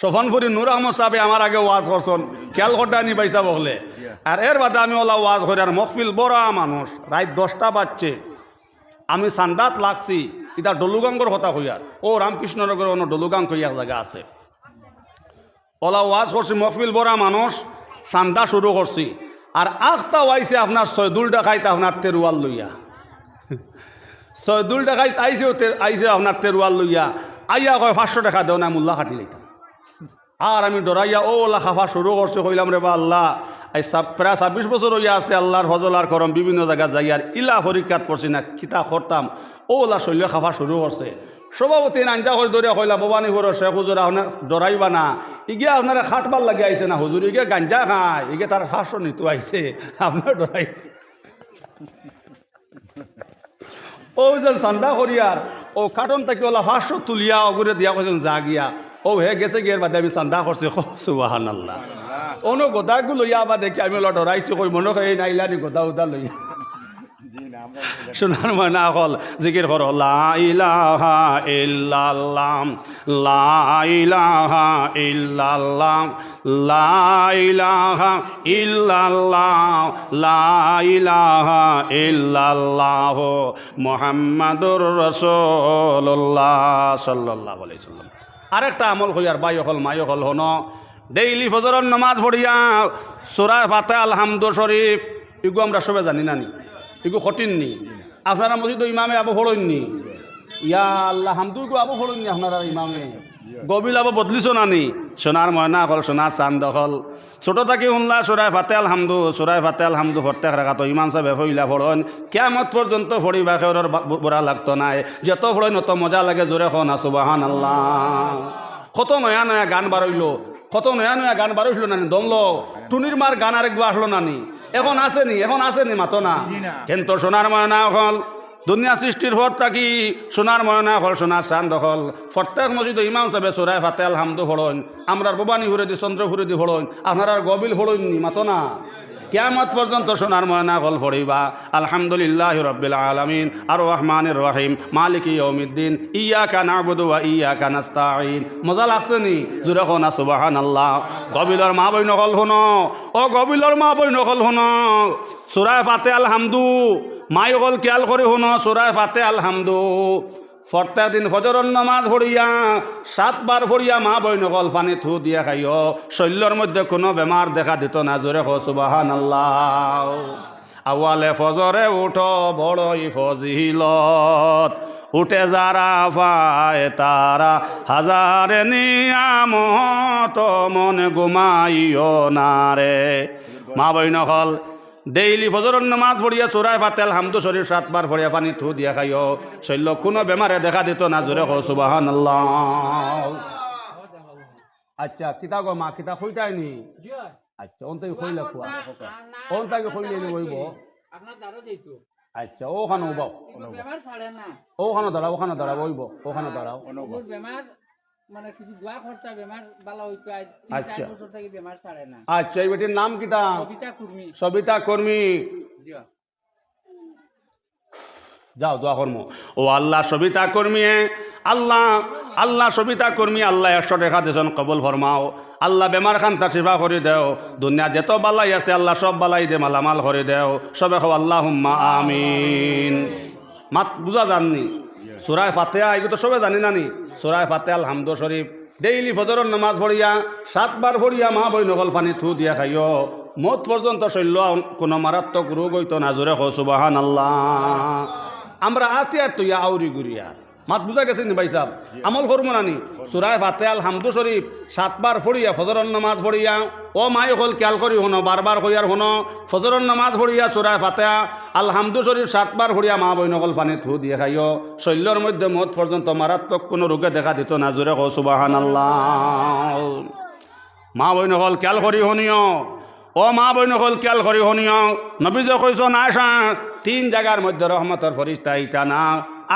সফনপুরি নূর আহমদ সাহেব আমার আগে ওয়াজ করছেন। খেয়াল করতে নি পাইসা বকলে। আর এর বাদে আমি ওলা ওয়াজ করি আর মকফিল বড় মানুষ। রাত দশটা বাজছে। আমি সান্দাত লাগছি। এটা ডলুগাঙ্গর কথা কইয়ার ও রামকৃষ্ণনগর অন্য ডলুগাং কইয়ার জায়গা আছে। ওলা ওয়াজ করছি মকফিল বড়া মানুষ। চান্দা শুরু করছি। আর আখটা ওয়াইছে আপনার ছয়দুল ডাকাইতে আপনার তেরুয়াল লইয়া। ছয়দুল ডাকাইত আইসেও তে- আইসে আপনার তেরুয়াল লইয়া। আইয়া কয় পাঁচশো টাকা দেও না মোল্লা খাটি আর আমি ডরাইয়া, ও ওলা খাফা শুরু করছি, কইলাম রে বা আল্লাহ, এই প্রায় ছাব্বিশ বছর হইয়া আছে, আল্লাহর ফজলার করম, বিভিন্ন জায়গায় যাই আর ইলা পরীক্ষাত পড়ছি না কিতা করতাম ও ওলা শৈল্য খাফা শুরু করছে। সভাপতি আঞ্জা করে ধরে কইলা, ভবানী ঘর শেখ হুজুর, আপনার ডরাইবা না ইগে আপনারা খাটবার লাগে আইছে না, হুজুর ইগে গাঞ্জা খায় ইগে তার শাস্ত্র নিতু আইছে, আপনার ডরাই ও যেন চান্দা করিয়ার ও কাটন তাকে ওলা ফাঁসশো তুলিয়া, অগুরে দিয়া কৈছেন যা গিয়া ও হে গেছে গিয়ে বাদে আমি চান্দা করছি সুবাহান আল্লাহ অন্য গোদাগুলো লইয়া বা দেখি আমি ওলা ডরাইছি কই মনে হয় এই নাইলানি গোদা উদা লইয়া শোনার মানে হল জিকির কর লা ইলাহা ইল্লাল্লাহ লা ইলাহা ইল্লাল্লাহ লা ইলাহা ইল্লাল্লাহ লা ইলাহা ইল্লাল্লাহ মুহাম্মাদুর রাসূলুল্লাহ সাল্লাল্লাহু আলাইহি সাল্লাম। আরেকটা আমল হইয়ার বাই হল, মাই হল, হন। ডেইলি ফজরের নমাজ পড়িয়া সোরা ফাতে আলহামদ শরীফ। এগু আমরা সবে জানি না নি। এগু কঠিন নি। আপনারা মসজিদ ইমামে আবু ফড়ননি ইয়া আল্লাহ হামদু গো আবু ফড়ননি আপনারা ইমামে। গবিল আবু বদলিছ না নি সোনার ময়না হল সোনার চান্দ হল ছোট থাকি শুনলা সুরায় ফাতে আলহামদু সুরায় ফাতে আলহামদু ফর্তেক রাখা তো ইমাম সাহেব ফইলা ফড়ন কেমত পর্যন্ত ফড়িবা খেওর বুড়া লাগতো নাই। যত ফড়ইন অত মজা লাগে জোরে খন সুবাহান আল্লাহ কত নয়া নয়া গান বারইল কত নয়া নয়া গান বারইছিল নানি দমলো টুনির মার গান আরেকবার আসলো নানি। এখন আসেনি এখন আসেনি মাতো না। কিন্তু সোনার ময়না হল দুনিয়া সৃষ্টির পর থাকি সোনার ময়না হল সোনার চান্দ হল। প্রত্যেক মসজিদ ইমাম সাহেব সোরাই ফাতে, আলহামদু হলন আমরার বোবানি হুরে দি চন্দ্র হুরে দি হলন আপনার গবিল হলন নি, মাতো না। কেয়ামত পর্যন্ত সোনার ময়না গল ফড়িবা আলহামদুলিল্লাহ রব্বিল আলমিন। আর রহমানির রহিম মালিক ইয়মিদ্দিন ইয়া কা নাবুদু ওয়া ইয়া কা নাস্তাইন মজা লাগছে নি? জুরে না সুবাহান আল্লাহ গবিলর মা বই নকল শুন ও গবিলর মা বই নকল শুন সুরায় ফাতে, আলহামদু। মাই অকল খেয়াল করে শুন সুরায় ফাতে আলহামদু। প্রত্যেক দিন ফজরর নমাজ ভরিয়া সাতবার ভরিয়া মা বই নকল পানি থু দিয়া খাইও। শৈল্যর মধ্যে কোনো বেমার দেখা দিত না জোরে হো সুবাহান আল্লাহ আওয়ালে ফজরে উঠো বড়ই ফজিলত। উঠে যারা পায় তারা হাজারে নিয়ামত, মনে ঘুমাইও না রে মা বই নকল ডেইলি ফজরের নামাজ পড়িয়া চোরাই পাতেল হামদু শরীর সাতবার পড়িয়া পানি থু দিয়া খাইও। শৈল্য কোনো বেমারে দেখা দিত না জোরে হো সুবাহান আচ্ছা কিতা গো মা কিতা খুঁজতাইনি আচ্ছা ওন থেকে খুঁজলে খুয়া খুঁজলে নি বইব আচ্ছা ওখানে না ওখানে দাঁড়াও ওখানে দাঁড়াও বইব ওখানে দাঁড়াও মানে কিছু দোয়া বেমার বালা হইতো আজ আচ্ছা। বছর থেকে বেমার ছাড়ে না। আচ্ছা এই বেটির নাম কিতা কবিতা কুর্মি। সবিতা কর্মী। যাও দোয়া কর্ম। ও আল্লাহ সবিতা কর্মী আল্লাহ আল্লাহ সবিতা কর্মী আল্লাহ একশো টাকা দিয়েছেন কবল ফরমাও। আল্লাহ বেমার খান তার সেবা করে দেও। দুনিয়া যেত বালাই আছে আল্লাহ সব বালাই দে মালামাল করে দেও। সবে হো আল্লাহ আমিন। মাত বুঝা জাননি সুরায় ফাতেহা এগুলো তো সবে জানি নানি। সুরায় ফাতে আলহামদ শরীফ। ডেইলি ফজরের নামাজ ভরিয়া সাতবার ভরিয়া মা বই নগল পানি থু দিয়া খাইও। মত পর্যন্ত শৈল্য কোনো মারাত্মক রোগ হইতো না। জোরে হো সুবাহান আল্লাহ আমরা আতিয়ার তুইয়া তুই আউরি গুরিয়া। মাত বুঝা গেছে নি ভাই সাহেব? আমল করব নানি সুরায় ফাতে আলহামদু শরীফ সাতবার পড়িয়া ফজরের নামাজ পড়িয়া ও মাই হল খেয়াল করি শুনো বারবার কইয়ার শুনো ফজরের নামাজ পড়িয়া সুরায় আল আলহামদু শরীফ সাতবার পড়িয়া মা বই নকল পানি থু দিয়ে খাইও শৈল্যর মধ্যে মত পর্যন্ত মারাত্মক কোনো রোগে দেখা দিত না জোরে কো সুবাহান আল্লাহ মা বই নকল খেয়াল করি শুনিও ও মা বই নকল খেয়াল করি শুনিও নবীজ কইস না তিন জায়গার মধ্যে রহমতর ফরিস্তা ইটা না।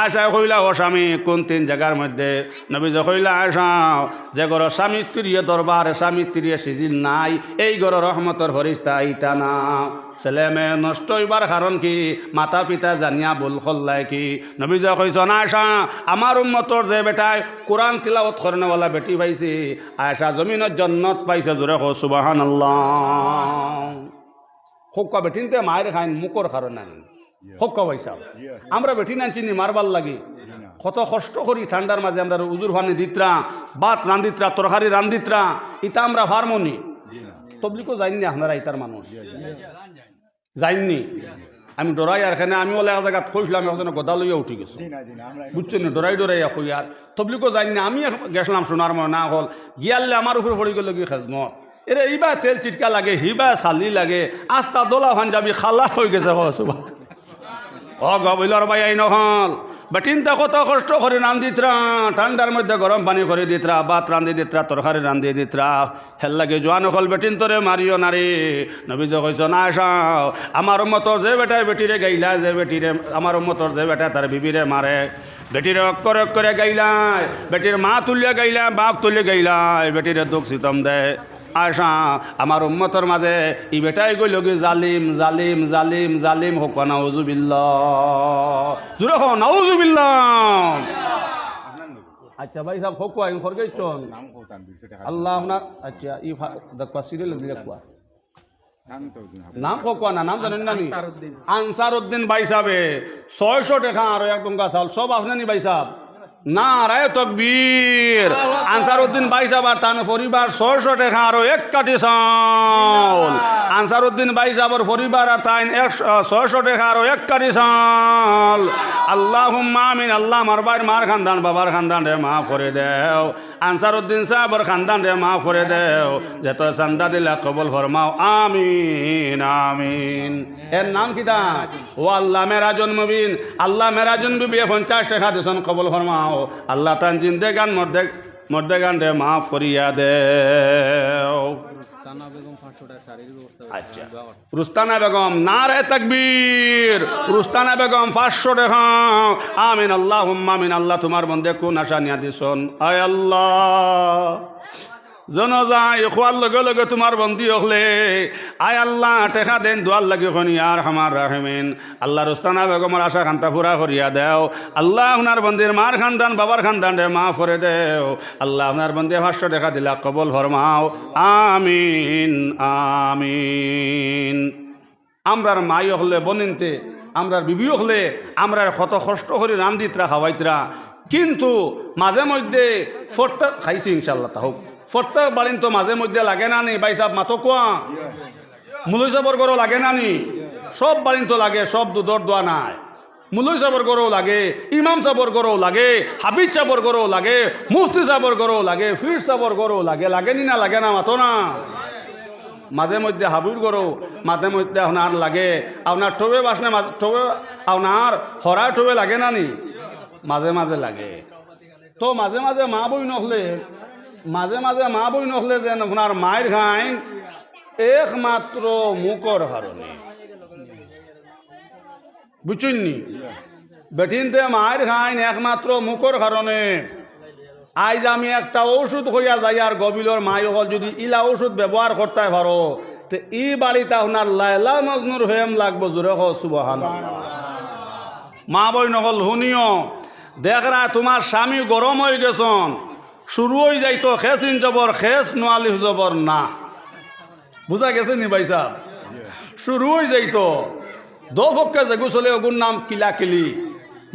আয়সা কইলা ও স্বামী, কোন তিন জায়গার মধ্যে? নবী যে কইলা আয়সা যে গর স্বামী স্ত্রীয় দরবার স্বামী স্ত্রীয় সিজিল নাই, এই গর রহমতর হরিস্তা ইতা না। ছেলে নষ্ট হইবার কারণ কি? মাতা পিতা জানিয়া ভুল করলাই কি? নবী যে কইছ না আয়সা আমার উম্মতর যে বেটায় কোরআন তিলাওত করেনওয়ালা বেটি পাইছে, আয়সা জমিনত জন্নত পাইছে জোরে কো সুবাহান হোক্কা বেটিনতে মায়ের খাইন মুখর কারণ আনি হোক্কা পয়সা আমরা বেটি না চিনি মারবার লাগে। কত কষ্ট করি ঠান্ডার মাঝে আমরা উজুর ভানি দিত্রা বাত রান্দিত্রা তরকারি রান্দিত্রা ইতা আমরা ফার্মনি তবলিকও যাইনি আপনারা ইতার মানুষ যাইননি আমি ডরাই আর এখানে আমি ওলা এক জায়গাত খুঁজলাম এখন গদা লইয়া উঠি গেছি। বুঝছ না? ডরাই ডরাই কই আর তবলিকও যাইনি আমি গেছিলাম সোনার মনে না হল। গিয়ালে আমার উপরে পড়ি গেল কি খেজমত। এরে ইবা তেল চিটকা লাগে হিবা চালি লাগে আস্তা দোলা ভান যাবি খালা হয়ে গেছে হসুবা ও গবিলর ভাই আই নহল বেটিনটা কত কষ্ট করে রান্দিত্রা ঠান্ডার মধ্যে গরম পানি করে দিত্রা, ভাত রান্ধি দিত্রা, তরকারি রান্ধি দিত্রা। হেল লাগে জোয়ান হল বেটিন তোরে মারিও নারী নবী যে কইছ, না আসাও আমার মতর যে বেটায় বেটিরে গাইলা, যে বেটিরে, আমার মতর যে বেটা তার বিবিরে মারে। বেটিরে অক্ষর অক্ষরে গাইলাই, বেটির মা তুলিয়া গাইলা, বাপ তুলিয়া গাইলাই, বেটিরে দুঃখ সিতম দেয়। আশা আমার উম্মতর মাঝে ই বেটাই গইল কি জালিম জালিম জালিম জালিম হোক নাউজুবিল্লাহ। জুড়ে হো নাউজুবিল্লাহ। আচ্ছা ভাই সাহেব হোক আইন খরগে চন আল্লাহ আপনার আচ্ছা ই দেখবা সিরিয়াল দেখবা। নাম কোয়া না নাম জানেন না আনসার উদ্দিন ভাই সাহেবে ছয়শো টাকা আর এক টঙ্কা চাল সব আপনানি ভাই সাহেব? না রায় তকবীর। আনসার উদ্দিন ভাই সাহেব আর তার পরিবার ছয়শো টাকা আরও এক কাটি চাউল। আনসার উদ্দিন ভাই সাহেবের পরিবার আর তাই এক ছয়শো টাকা আরও এক কাটি চাউল। আল্লাহ আমিন আল্লাহ আমার বাইর মার খানদান বাবার খানদান রে মা করে দেও। খানদান রে মা করে দেও। যত চান্দা দিলে কবল ফরমাও আমিন আমিন। এর নাম কিতা ও আল্লাহ মেরা জন্মবিন আল্লাহ মেরা জন্মবি পঞ্চাশ টাকা দিছন কবল ফরমাও। আল্লাহ তান জিন্দে গান মর্দে মর্দে গান রে মা ফরিয়া দে আচ্ছা। রুস্তানা বেগম না রে তকবীর। রুস্তানা বেগম পাঁচশো টাকা আমিন আল্লাহ আমিন। আল্লাহ তোমার বন্ধে কোন আশা নিয়া দিছন আয় আল্লাহ। জন যায় খোয়ার লগে লগে তোমার বন্দি হলে। আয় আল্লাহ, টেকা দেন দোয়ার লাগে খনি আর হামার রাহেমিন আল্লাহ রুস্তানা বেগমের আশা খান্তা পুরা করিয়া দেও। আল্লাহ আপনার বন্দির মার খানদান বাবার খানদান রে মা ফরে দেও। আল্লাহ আপনার বন্দি ভাষ্য দেখা দিলা, কবল ফরমাও আমিন আমিন। আমরার মাই হলে, বনিনতে আমরার বিবি হলে আমরার কত কষ্ট করে রান্দিতরা খাওয়াইতরা কিন্তু মাঝে মধ্যে ফোরতা খাইছি ইনশাল্লাহ তা হোক ফোরতা বাড়িন তো মাঝে মধ্যে লাগে না নি? ভাই সাহেব মাতো কোয়া? মুলই সাবর গরো লাগে না নি? সব বাড়িন তো লাগে, সব দুধর দোয়া নাই। মুলই সাবর গরও লাগে, ইমাম সাবর গরও লাগে হাবিজ সাবর গরও লাগে, মুফতি সাবর গরও লাগে, ফির সাবর গরও লাগে লাগে নি না, লাগে না মাতো না? মাঝে মধ্যে হাবুর গরু, মাঝে মধ্যে আপনার লাগে। আপনার টোবে বাসনে টোবে আপনার হরা টোবে লাগে না নি? মাঝে মাঝে লাগে। তো মাঝে মাঝে মা বই নহলে মাঝে মাঝে মা বই নহলে যেন আপনার মায়ের খাইন একমাত্র মুখর কারণে বুঝছেননি বেটিনতে মায়ের খাইন একমাত্র মুখর কারণে আজ আমি একটা ঔষধ হইয়া যাই আর গবিলর মাই হল যদি ইলা ওষুধ ব্যবহার করতে পারো, তো ই বাড়িতে আপনার লাইলা মজনুর হয়েম লাগবো জোরে হ সুবহান মা বই নকল শুনিও দেখরা তোমার স্বামী গরম হয়ে গেছন। শুরু হয়ে যাইতো খেস ইন জবর খেস নোয়ালিফ জবর না। বুঝা গেছে নি ভাই সাহ শুরু হয়ে যাইতো দো পক্ষে যে ওগুর নাম কিলা কিলি।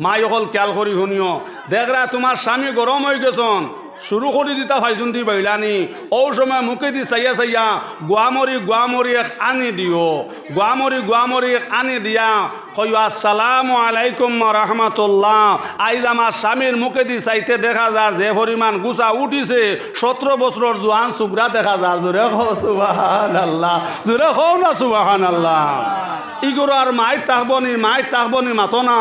মাই অকল খেয়াল করি শুনিও। দেখরা তোমার স্বামী গরম হয়ে গেছন শুরু করে দিতা ভাইজুন দি বাইলানি ও সময় মুখে দি চাইয়া চাইয়া গুয়ামরি গুয়ামরি এক আনি দিও। গুয়ামরি গুয়ামরি এক আনি দিয়া। কই আসসালামু আলাইকুম রহমতুল্লাহ। আইজ আমার স্বামীর মুখে দি চাইতে দেখা যার যে পরিমাণ গুছা উঠিছে, সতেরো বছর জোয়ান সুগরা দেখা যার। জোরে সুবাহান আল্লাহ জোরে হও না সুবাহান আল্লাহ ইগুলো আর মাইক তাহবনি মাইক তাহবনি মাতো না।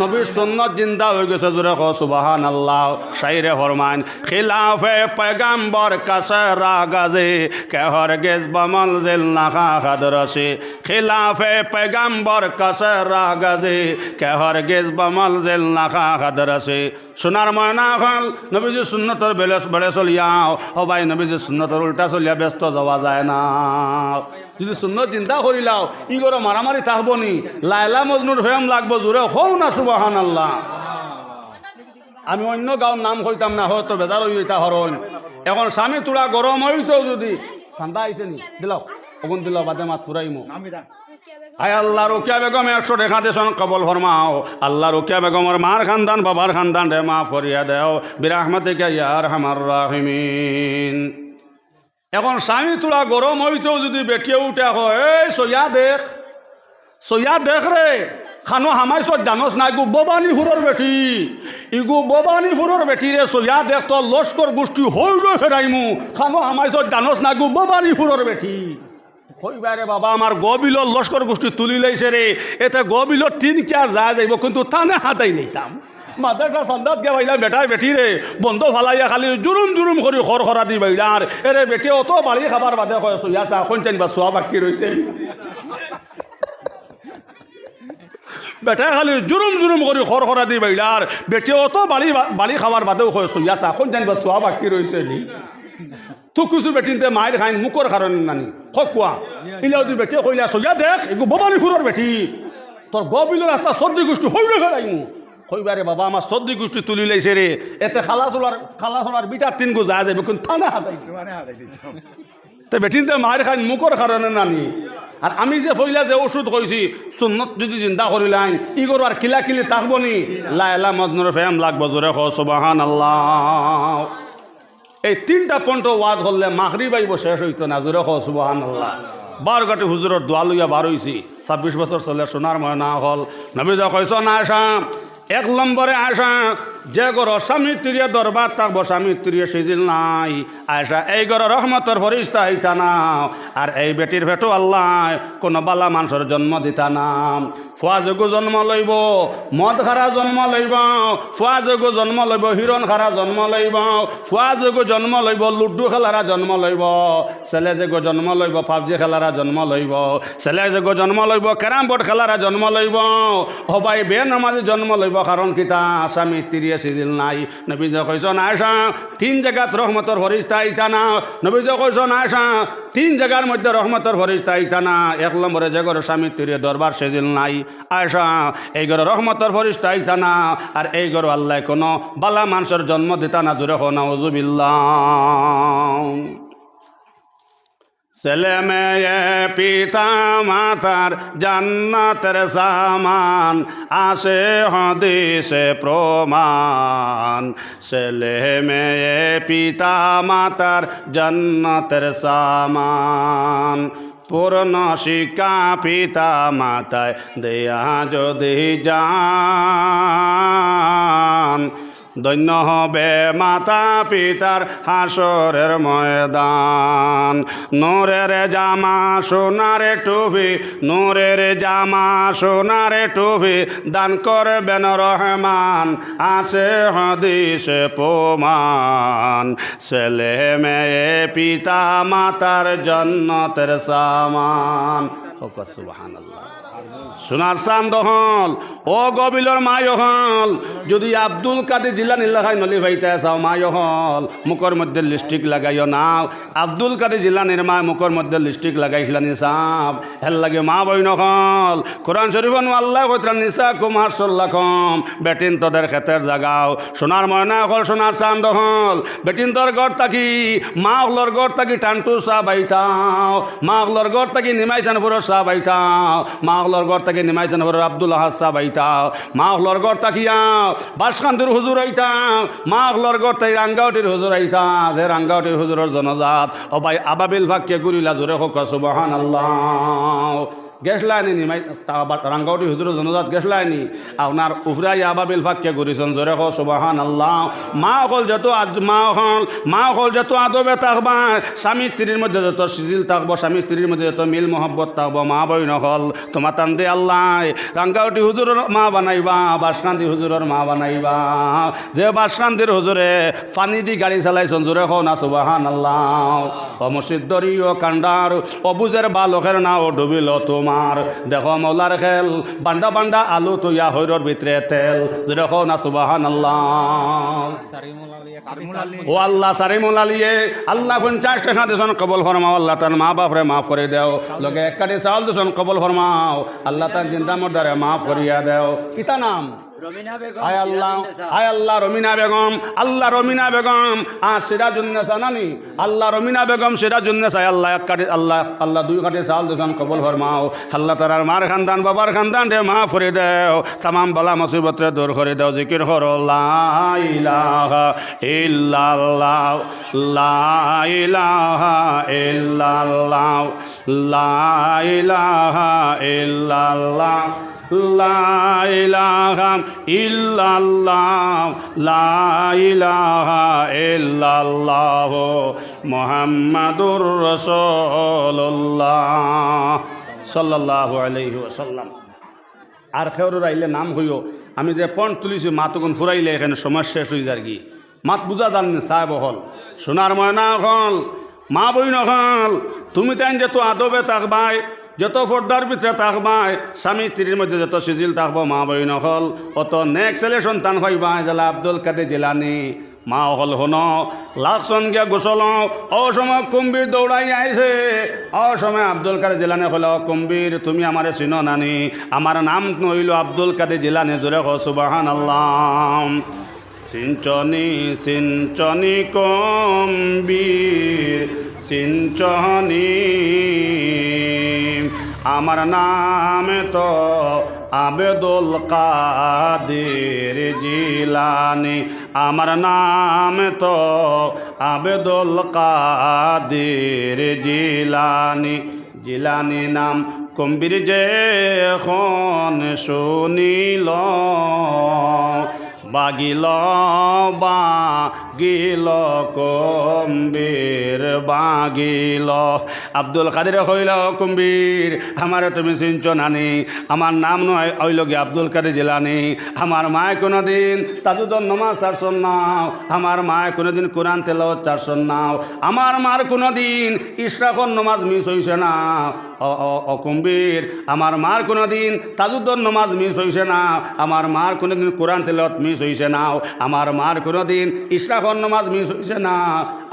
নবীর সন্ন্যত জিন্দা হয়ে গেছে, জোরে খ সুবাহান আল্লাহ সাইরে ফরমান খিলাফে পেগাম্বর কাছে রাগাজে কেহর গেজ বমল জেল নাখা খাদরসে খিলাফে পেগাম্বর কাছে রাহ কেহর গেজ বামাল জেল নাখা খাদার আছে সোনার ময়না খাল, নবীজি সুন্নতর বেলে বেড়ে চলিয়াও। সবাই নবীজি সুন্নতর উল্টা চলিয়া ব্যস্ত যাওয়া যায় না। যদি সুন্নত চিন্তা করিলাও ই করে মারামারি থাকব নি। লাইলা মজনুর ফেম লাগবো জোরে হও না সুবাহান আল্লাহ আমি অন্য গাঁৱৰ নাম কইতাম না, হয়তো বেজার হই এটা হরণ এখন স্বামী তোরা গরম হইতেও যদি। ঠান্ডা আইছে নি? দিলাও অগুন দিলাও বাদে মাত ফুরাইমো আয় আল্লাহ রোকিয়া বেগম, একশো দেখা দেশন কবল ফরমাও। আল্লাহ রোকিয়া বেগমর মার খানদান, বাবার খানদান, রে মা ফরিয়া দেও। বিরাহমতে কে ইয়ার হামার রাহিমিন। এখন স্বামী তোরা গরম হইতেও যদি বেটিয়ে উঠে হয় এই, সইয়া দেখ সইয়া দেখ রে, খানো হামাই সব জানস না, ইগু ববানি ফুরর বেটি, ইগু ববানি ফুরর বেটি রে, সইয়া দেখ তো লস্কর গোষ্ঠী হইল ফেরাইমু, খানো হামাই সব জানস না, ইগু ববানি ফুরর বেটি। হইবারে বাবা, আমার গবিলর লস্কর গোষ্ঠী তুলি লাইছে রে এতে গবিলর তিন কেয়ার যা যাইব কিন্তু তানে হাতাই নিতাম মাদ্রাসা সন্দাত গে বাইলা বেটাই বেটি রে বন্ধ ফালাইয়া খালি জুরুম জুরুম করে খর খরা দি বাইলার এরে বেটি, অত বাড়ি খাবার বাদে কয় সইয়া চা এখন চাইবা চোয়া বাকি রয়েছে বেটা খালি জুরুম জুরুম করে খর খরা দি বাইলার বেটে, অত বালি বালি খাবার বাদেও কয় সইয়া চা এখন জানিবা চোয়া বাকি রয়েছে নি। কিছু বেটিনতে মায়ের খাইন মুখর কারণে নানি। হক কোয়া ইলাও তুই বেটে কইলা সইয়া দেখ এগু ববানি ফুরর বেটি। তোর গবিল রাস্তা সর্দি গোষ্ঠী হইবে ফেরাইমু হইবারে বাবা আমার সর্দি গোষ্ঠী তুলি লাইছে রে এতে খালা চলার খালা চলার বিটার তিন গো যা যাবে কিন্তু থানা হাতাই তো বেটিনতে মায়ের খান মুখর কারণে নানি। আর আমি যে ফইলা যে ওষুধ কইছি সুন্নত যদি চিন্তা করিলাম ই করো আর কিলা কিলি থাকব নি লাইলা মদনুর ফেম লাগবো জোরে খ সুবাহান আল্লাহ এই তিনটা পন্ট ওয়াজ করলে মাহরি বাইব শেষ হইতো না। জোরে খ সুবাহান আল্লাহ বার গাটি হুজুরের দোয়া লইয়া বার হইছি। ছাব্বিশ বছর চলে সোনার ময়না হল। নবীজ কইস না আসাম এক নম্বরে আসা যে গর স্বামী তিরিয়ে দরবার থাকব স্বামী তিরিয়ে সিজিল নাই আয়সা এই গর রহমতর ফরিস্তা হইতা না আর এই বেটির ভেটো আল্লাহ কোনো বালা মানুষের জন্ম দিতা নাম ফুয়া যোগু জন্ম লইব মদ খারা জন্ম লইব ফুয়া যোগু জন্ম লইব হিরণ খারা জন্ম লইব ফুয়া যোগু জন্ম লইব লুডু খেলারা জন্ম লইব ছেলে যোগু জন্ম লইব পাবজি খেলারা জন্ম লইব ছেলে যোগু জন্ম লইব কেরাম বোর্ড খেলারা জন্ম লইব হবাই বে নামাজি জন্ম লইব কারণ কিতা স্বামী স্ত্রী সিজিল নাই। নবীজ কইস নাইসা তিন জায়গাত রহমতর ফরিস্তা ইতা না। নবীজ কইস নাইসা তিন জায়গার মধ্যে রহমতর ফরিস্তা ইতা না। এক নম্বরে যে ঘরে স্বামী স্ত্রী দরবার সেজিল নাই। আয়সা এই ঘরে রহমতর ফরিস্তা ইতা না। আর এই ঘরে আল্লাহ কোনো বালা মানুষের জন্ম দিতা না, জোরে হো নাউজুবিল্লাহ। ছেলে মেয়ে পিতা, মাতার জান্নাতের সামান। আসে হদিসে প্রমাণ। ছেলে মেয়ে পিতা, মাতার জান্নাতের সামান। পূর্ণ শিক্ষা পিতা মাতায় দেয়া যদি যান। দৈন্য হবে মাতা পিতার হাসরের ময়দান। নোরের জামা, সোনারে টুফি নোরের জামা, সোনারে টুফি দান করবেন রহমান। আসে হদিসে প্রমাণ, ছেলে মেয়ে, পিতা মাতার জন্নতের সামান। সুবাহান আল্লাহ সোনার চান্দ হল, ও গবিলর মায় হল। যদি আব্দুল কাদের জিল্লা নিল্লাখাই নলি ভাইতে চাও, মায় হল। মুখর মধ্যে লিপস্টিক লাগাইও নাও। আব্দুল কাদের জিল্লা নির্মায় মুখর মধ্যে লিপস্টিক লাগাইছিলা নিসাব হেল লাগে মা বই নহল কোরআন শরীফ আল্লাহ কইতরা নিসা কুমার সল্লাখম বেটিন তোদের ক্ষেতের জাগাও। সোনার ময়না হল সোনার চান্দ হল। বেটিন তোর গড় তাকি মা হলর গড় তাকি টান্টু চা বাইতাও মা হলর গড় তাকি নিমাই চানপুরের চা বাইতাও মা হলর গড় তাকি নিমাই চানপুরের আব্দুল আহাদ সাহ বাইতাও মা হলর গড় তাকিয়াও বাসকান্দির হুজুর আইতা। মা হলর গড় তাই রাঙ্গাউটির হুজুর আইতা। যে রাঙ্গাউটির হুজুরের জনজাত। ও ভাই আবাবিল ভাগ্যে গুরিলা জোরে হোক সুবাহান আল্লাহ গ্যাস লাইনি নি মাই রাঙ্গাউটি হুজুর জনজাত গ্যাস লাইনি আপনার উফরাই আবাবিল ফাক্কে করেছেন জোরে হ সুবাহান আল্লাহ মা হল যত মা হল মা হল যত আদবে থাকবা, স্বামী স্ত্রীর মধ্যে যত সিজিল থাকব, স্বামী স্ত্রীর মধ্যে যত মিল মহব্বত থাকব, মা বই নহল তোমার তান দে আল্লাহ রাঙ্গাউটি হুজুরের মা বানাইবা বাসকান্দি হুজুরের মা বানাইবা, যে বাসকান্দির হুজুরে ফানি দি গাড়ি চালাইছেন জোরে হ না সুবাহান আল্লাহ দরি ও কান্ডার অবুজের বালকের না ও ডুবিল তোমার মার দেখো মৌলার খেল। বান্ডা বান্ডা আলু তুইয়া হৈরর ভিতরে তেল। যেরকম না সুবাহান আল্লাহ ও আল্লাহ সারি মোলালিয়ে আল্লাহ পঞ্চাশ টাকা দেশন কবল ফরমাও আল্লাহ তার মা বাপরে মাফ করে দেও। লগে এক কাটি চাউল দেশন কবল ফরমাও আল্লাহ তার জিন্দা মর্দারে মাফ করিয়া দেও। কিতা নাম? হায় আল্লাহ হায় আল্লাহ রমিনা বেগম আল্লাহ রমিনা বেগম আর সিরাজুন্নেসা নানি? আল্লাহ রমিনা বেগম সিরাজুন্নেসা আল্লাহ এক কাটি আল্লাহ আল্লাহ দুই কাটি কবল ফরমাও। আল্লাহ তার মার খানদান বাবার খানদান রে মা ফরে দেও। তামাম বলা দূর করে দেও। জিকির কর লা ইলাহা ইল্লাল্লাহ লা ইলাহা ইল্লাল্লাহ লা ইলাহা ইল্লাল্লাহ। লা ইলাহা ইল্লাল্লাহ, লা ইলাহা ইল্লাল্লাহ মুহাম্মাদুর রাসূলুল্লাহ সাল্লাল্লাহু আলাইহি ওয়াসাল্লাম। আর খেউরের আইলে নাম হইও, আমি যে পণ তুলিছি মাতগুন ফুরাইলে এখানে সময় শেষ হয়ে যার কি। মাত বুঝা জাননি সাহেব হল। সোনার ময়না হল, মা বই নহল তুমি তাই যে তো আদবে থাকবাই যত ফর্দার ভিতরে থাকবাই স্বামী স্ত্রীর মধ্যে যত সিজিল থাকব, মা বই নহল অত নেক্সট ছেলে সন্তান হইবাই জেলা আব্দুল কাদের জেলানি। মা হল হন লাকসন গিয়া গোসল, অসময় কুম্বীর দৌড়াই আইছে। অসময় আব্দুল কাদের জেলানে হল কুম্বীর তুমি আমারে চিন নানি। আমার নাম নইল আব্দুল কাদের জেলানে, জোরে হ সুবাহান আল্লাহ সিঞ্চনি সিঞ্চনি কম্বীর সিঞ্চনি আমার নাম তো আবেদুল কাদের জিলানি। আমার নাম তো আবেদুল কাদের জিলানি। জিলানি নাম কম্বির যে এখন শুনিল বাগিল বাগিল কম্বীর বাগিল। আব্দুল কাদের হইল কম্বীর আমার তুমি চিনছ নানি আমার নাম নয় হইল গিয়ে আব্দুল কাদের জেলানি। আমার মায় কোনো দিন তাজুদর নমাজ চারশন নাও আমার মায় কোনো দিন কোরআন তেল চারশন নাও আমার মার কোনো দিন ইশরাফর নমাজ মিস হইছে না। অকুম্বীর আমার মার কোনো দিন তাজুদ্দর নমাজ মিস হইছে না। আমার মার কোনো দিন কোরআন তেলত মিস হইছে না, আমার মার কোনো দিন ইশরাফর নমাজ মিস হইছে না।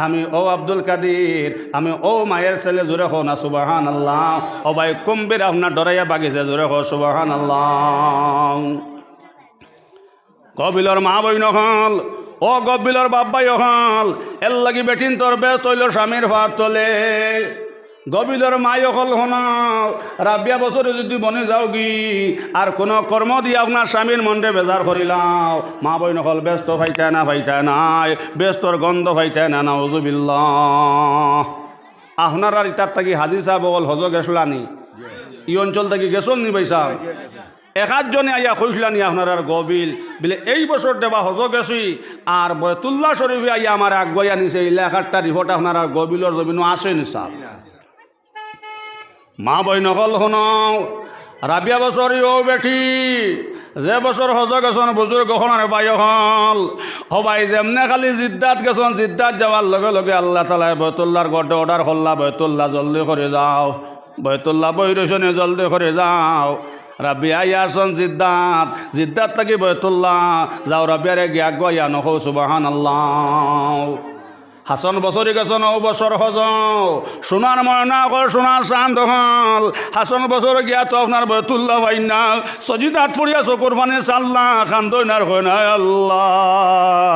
আমি ও আব্দুল কাদির, আমি ও মায়ের ছেলে জোরে হো না সুবাহান আল্লাহ ও ভাই কুম্বির আপনার ডরাইয়া বাগিছে, জোরে হো সুবাহান আল্লাহ কবিলর মা বই নহল ও গবিলর বাব্বাই হল, এর লাগি বেটিন তোর বে তৈল স্বামীর ভার তোলে। গবিলর মাই হল হন রাবিয়া বছরে যদি বনে যাও গি আর কোনো কর্ম দিয়ে আপনার স্বামীর মনরে বেজার করিলাও মা বই নহল ব্যস্ত ফাইতায় না ফাইতায় নাই। ব্যস্তর গন্ধ ফাইতায় না না ওজুবিল্লাহ আপনার আর ইতার থাকি হাজি সাহেব বল হজ গেছলানি। ই অঞ্চল থেকে গেছল নি ভাই সাহেব একাধজনে আইয়া কইসলানি আপনার আর গবিল, বলে, এই বছর দেবা হজ গেছি আর বয়তুল্লাহ শরীফে আইয়া আমার আগুয়াই আনিছে। এই লেখারটা রিপোর্ট আপনার গবিলর জমিনও আসেনি সাহ মা বই নকল শুন রাবিয়া বছর ও বেঠি। যে বছর হজ গেছন বুজুর্গ খনার বাই হল। হবাই যেমনে খালি জিদ্দাত গেছন জিদ্দাত যাওয়ার লগে লগে আল্লাহ তালা বয়তুল্লার গড্ডে অর্ডার করলা বয়তুল্লাহ জলদি করে যাও। বয়তুল্লাহ বই রইছনে জলদি করে যাও। রাবিয়া ইয়ারসন জিদ্দাত জিদ্দাত থাকি বয়তুল্লাহ যাও রাবিয়ারে গিয়া গিয়া নখ সুবাহান আল্লাহ হাসন বছরি গেছন ও বছর হজ। সোনার ময়না কর সোনার শান্ত হল। হাসন বছর গিয়া তো আপনার বয়তুল্লাহ ভাই না সজিদাত ফুরিয়া চকুর ফানে চাল্লা খান্দইনার হয় না আল্লাহ।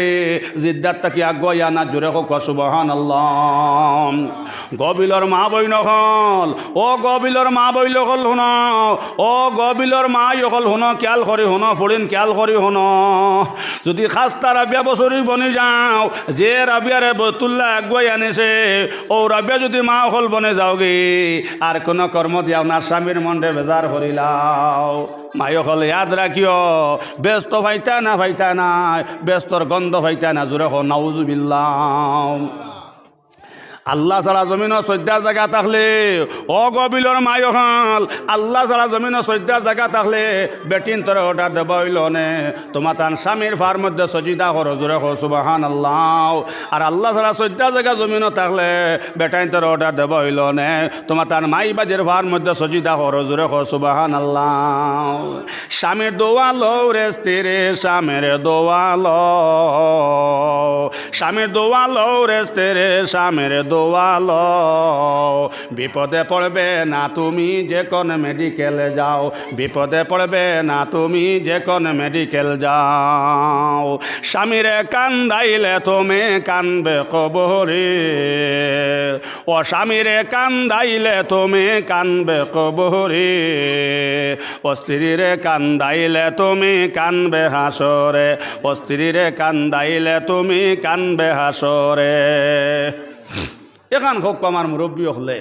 জিদ্দার তাকি আগুয়া না জোরে হোক সুবহান আল্লাহ গবিলর মা বইন হল, ও গবিলর মা বইল হল শুন ও গবিলর মা হল শুন খেয়াল করি শুন ফরিন খেয়াল করি শুন যদি খাস্তা রাবিয়া বছরি বনি যাও, যে রাবিয়ারে বতুল্লা আগুয়াই আনিছে ও রাবিয়া যদি মা হল বনে যাওগে, আর কোনো কর্ম দিয়া আপনার স্বামীর মন্ডে বেজার করিলাও। মায় হলে ইয়াদ রাখিও ব্যস্ত ভাইতা না ভাইতা না ব্যস্তর গন্ধ ভাইতা না জোরে হো নাউজুবিল্লাহ আল্লাহ ছাড়া জমিন চৈদ্যার জায়গা থাকলে, অগবিলর মায় হাল আল্লাহ ছাড়া জমিন চৈদ্যার জায়গা থাকলে, বেটিন তরে অর্ডার দেব নে। তোমার তার স্বামীর ফার মধ্যে সজিদা করো জোরে হো সুবাহান আল্লাহ আর আল্লাহ ছাড়া চৈদ্যার জায়গা জমিন থাকলে, বেটাইন তরে অর্ডার দেব নে। তোমার তার মাই বাজের ফার মধ্যে সজিদা করো জোরে হো সুবাহান আল্লাহ স্বামীর দোয়ালো রে স্ত্রী স্বামীর দোয়ালো স্বামীর দোয়ালো রে স্ত্রী স্বামীর দোয়ালো বিপদে পড়বে না তুমি যে কোন মেডিকেলে যাও। বিপদে পড়বে না তুমি যে কোন মেডিকেল যাও। স্বামীরে কান্দাইলে তুমি কানবে কবরে। ও স্বামীরে কান্দাইলে তুমি কানবে কবরে। ও স্ত্রীরে কান্দাইলে তুমি কানবে হাসরে। ও স্ত্রীরে কান্দাইলে তুমি কানবে হাসরে। এখান হোক আমার মুরব্বী হলে।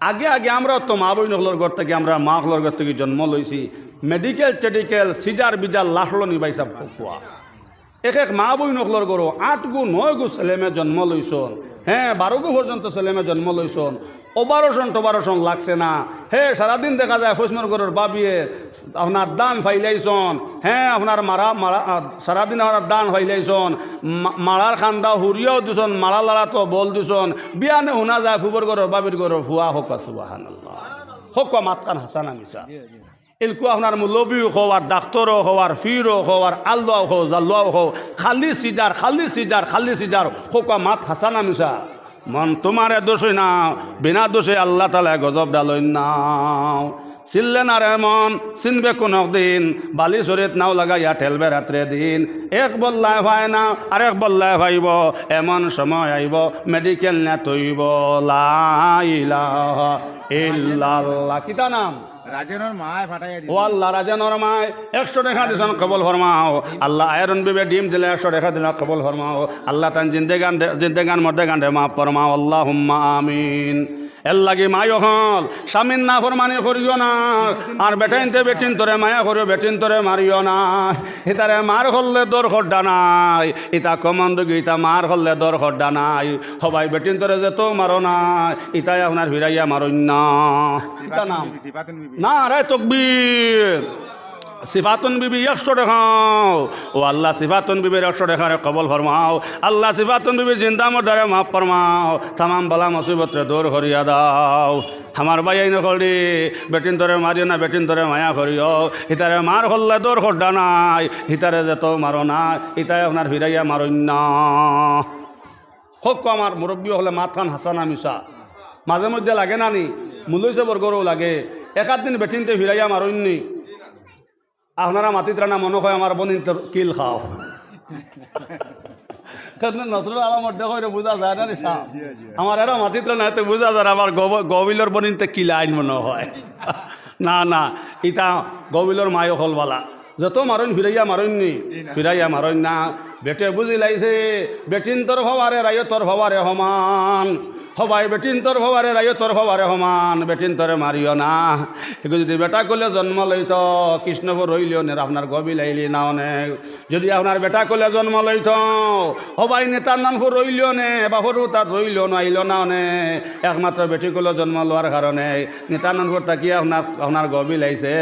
আগে আগে আমরা তো মা বই হলর ঘর থেকে আমরা মা হলর ঘর থেকে জন্ম লইছি। মেডিকেল, টেডিকেল সিজার বিজার লাখলো নিবাই সব এক এক মা বই নকলর গরু আট গু, নয় গু ছেলেমে জন্ম লইছন হ্যাঁ বারো পর্যন্ত ছেলেমে জন্ম লইছন। ওবারোশন টোবারোশন লাগছে না। হে, সারাদিন দেখা যায় ফৈসমর গরুর বাবিয়ে আপনার দান ফাইলাইছন। হ্যাঁ আপনার মারা মারা, সারাদিন আপনার দান ফাইলাইছন। মারার খান্দা হুরিয়াও দিছন, মারা লাড়া তো বল দিছন। বিয়ানে শুনা যায় ফুবর গরুর বাবির গরুর ফুয়া হোক সুবাহান আল্লাহ হোক মাতকান হাসানা মিশা এলকু আপনার মুলবিও হও আর ডাক্তরও হও আর ফিরও হও আর আল্লাও জাল্লাও হও, খালি সিজার খালি সিজার খালি সিজার হোকা মাত হাসানা মিশা মন তোমারে দোষই না, বিনা দোষে আল্লাহ তালা গজব ডালই নাও না রে মন, চিনবে কোন দিন, বালি শরীর নাও লাগাইয়া ঠেলবে রাত্রে দিন। এক বল্লায় ভাই না আর এক বল্লায় ভাইব, এমন সময় আইব মেডিকেল না তৈব লাইলাহা ইল্লাল্লাহ। কিতা নাম? রাজেনের মায় ফাটাইয়া ও আল্লাহ রাজা নরমায় একশো টাকা দিছেন কবল ফরমাও। আল্লাহ আয়রন বিবে ডিম দিলে একশো টাকা দিল কবল ফরমাও। আল্লাহ তান জিন্দেগান জিন্দেগান মর্দে গান্ডে মাফ ফরমাও। আল্লাহ হুম্মা আমিন। এর লাগে মায় হল। স্বামীর না ফরমানি করিও না। আর বেটাইনতে বেটিন তোরে মায়া করিও বেটিন তোরে মারিও না। ইতারে মার হললে দর খড্ডা নাই। ইতা কমন রোগী ইতা মার হললে দর খড্ডা নাই। সবাই বেটিন তোরে যে তো মারো না। ইতাই আপনার ফিরাইয়া মারইন না। ইতা নাম? না রে তকবীর। সিফাতুন বিবি একশো দেখাও। ও আল্লাহ, সিফাতুন বিবির একশো দেখারে কবল ফরমাও। আল্লাহ, সিফাতুন বিবির জিন্দা মর্দারে মাফ ফরমাও। তামাম বলা মুসিবতরে দূর করিয়া দাও। আমার ভাই আইন করি বেটিন তরে মারিও না, বেটিন তরে মায়া করিও। হিতারে মার হল্লে দৌর খড্ডা নাই। হিতারে যেত মারো না ইতাই আপনার ফিরাইয়া মারইন না। হোক আমার মুরব্বী হলে মাথান হাসানা মিশা মাঝে মধ্যে লাগে না নি? মুলইছে বর্গরও লাগে। একাধ দিন বেটিনতে ফিরাইয়া মারইননি আপনারা মাতিত রানা মনে হয় আমার বনিন কিল খাও। নতুন আলামত দেখো বুঝা যায় না নিশা আমার এরা মাতিত রানা এতে বুঝা যায় আমার গবিলর বনিনতে কিলা আইন মনে হয়। না না ইটা গবিলর মায়ও হলবালা যত মারইন ফিরাইয়া মারইননি ফিরাইয়া মারইন না। বেটে বুঝি লাইছে বেটিন তোর হবারে রায় তোর হবারে সমান। হবাই বেটিন তোর ভবারে রায়, তোর ভবারে সমান বেটিন তরে মারিও না। এগু যদি বেটা করলে জন্ম লইত কৃষ্ণপুর রইলিও নে, আপনার গবি লাইলি না। অনেক যদি আপনার বেটা করলে জন্ম লইত, হবাই নেতার নামপুর রইলিও নে বাপরও তার রইলিও না, আইল না। অনে একমাত্র বেটি করলে জন্ম লোৱাৰ কারণে নেতার নামপুর তাকি আপনার আপনার গবি লাইছে?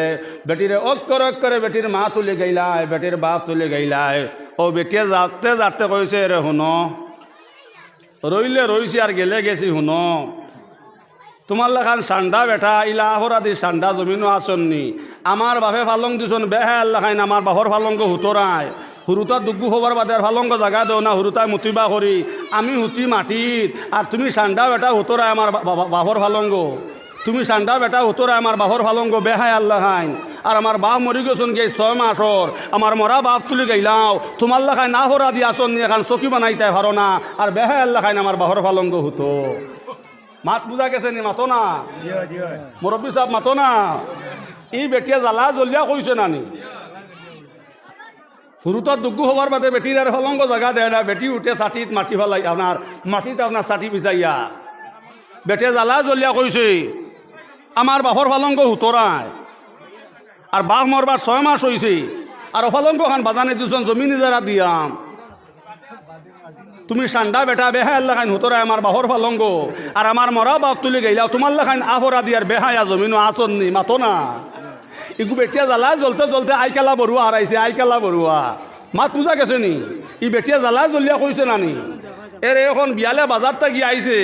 বেটিরে অক্ষর অক্ষরে বেটির মা তুলি গাইলাই, বেটির বাপ তুলে গাইলাই। ও বেটিয়ে যাতে যাতে কইছে রে শুনো রইলে রইছি আর গেলে গেছি শুন। তোমার লেখান সান্ডা বেটা ইলা আহরাদি সান্ডা জমিনও আসননি আমার বাপে ফালং দিছন বেহে লেখাইন আমার বাপর ফালঙ্গ হুতরায় হুরুতা দুগ্গু হবার বাদে আর ফালঙ্গ জাগা দেও না হুরুতায় মুতিবা করি আমি হুতি মাটিত, আর তুমি সান্ডা বেটা হুতরায় আমার বা- বা- বাপর ফালঙ্গ তুমি সান্ডা বেটা হুতরায় আমার বাপর ফালঙ্গ বেহায় আল্লাহ হাইন আর আমার বাপ মরি গেছন গে ছয় মাসর আমার মরা বাপ তুলি গাইলাও তোমার লেখায় না হরা দিয়ে আসন এখন চকি বানাইতে পারো না। আর বেহায় লেখায় আমার বাহর ফালঙ্গ হতো। মাত বুঝা গেছে নি, মাতো না? মুরব্বী সাহেব মাতো না? ই বেটিয়া জ্বালা জলিয়া কইছে নানি হুরুতর দুগ্গু হবার বাদে বেটির আর হলঙ্গ জায়গা দেয় না। বেটি উঠে চাটিত মাটি ফেলাই আপনার মাটিতে আপনার চাটি বিচাইয়া বেটে জ্বালা জলিয়া কইছে আমার বাপর ফালঙ্গ হুতরায় আর বাঘ মরবার ছয় মাস হয়েছে আর অফালঙ্গ খান বাজানে দুজন জমিন ইজারা দিয়াম। তুমি সান্ডা বেটা বেহায় লাখাইন হুতরায় আমার বাহর ফালঙ্গ আর আমার মরা বাপ তুলি গেলাও তোমার লাখাইন আহরা দিয়ার বেহায়া জমিনও আসন নি, মাতো না। ইগু বেটিয়া জ্বালা জ্বলতে জ্বলতে আইকালা বড়ুয়া হারাইছে আইকালা বড়ুয়া মাত পূজা গেছে নি? ই বেটিয়া জ্বালা জ্বলিয়া কইছে নানি এর এখন বিয়ালে বাজার থাকি আইছে।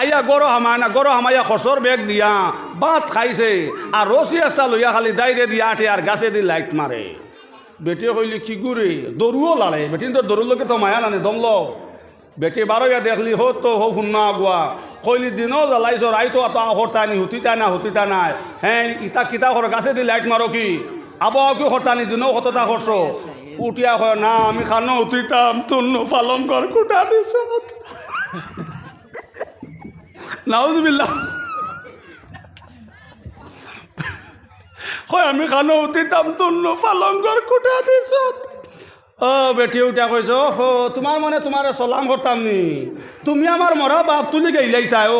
আইয়া গরো হামায় না, গরো হামাইয়া খরচর বেগ দিয়া, ভাত খাইছে। আর রসি আসা লইয়া খালি দাইরে দিয়া আঠে আর গাছে দি লাইট মারে। বেটে কইলি, কি গুরে? দরুও লালে বেটিন তো দরুর লোকে তো মায়া নানে দমল বেটি বারোয়া দেখলি, হো তো, হো শুনা আগুয়া কইলি, দিনও জ্বালাইছ, রাইতো আত হরতানি হুতিতা না হুতিতা নাই হ্যাঁ ইতা কিতা কর গাছে দি লাইট মারো কি? আবহাওয়া কি হরতানি দিনও কতটা করছ উঠিয়া কয়, না, আমি খানো উঠিতাম তুন্ন পালন কর কুটা দিছ নাউজবিল্লা হয় আমি খানো উঠিতাম তুন্ন পালন কর কুটা দিছ ও বেটি উঠা কইছ হো তোমার মানে তোমার চলাম করতাম নি তুমি আমার মরা বাপ তুলি গেইলাই তাই। ও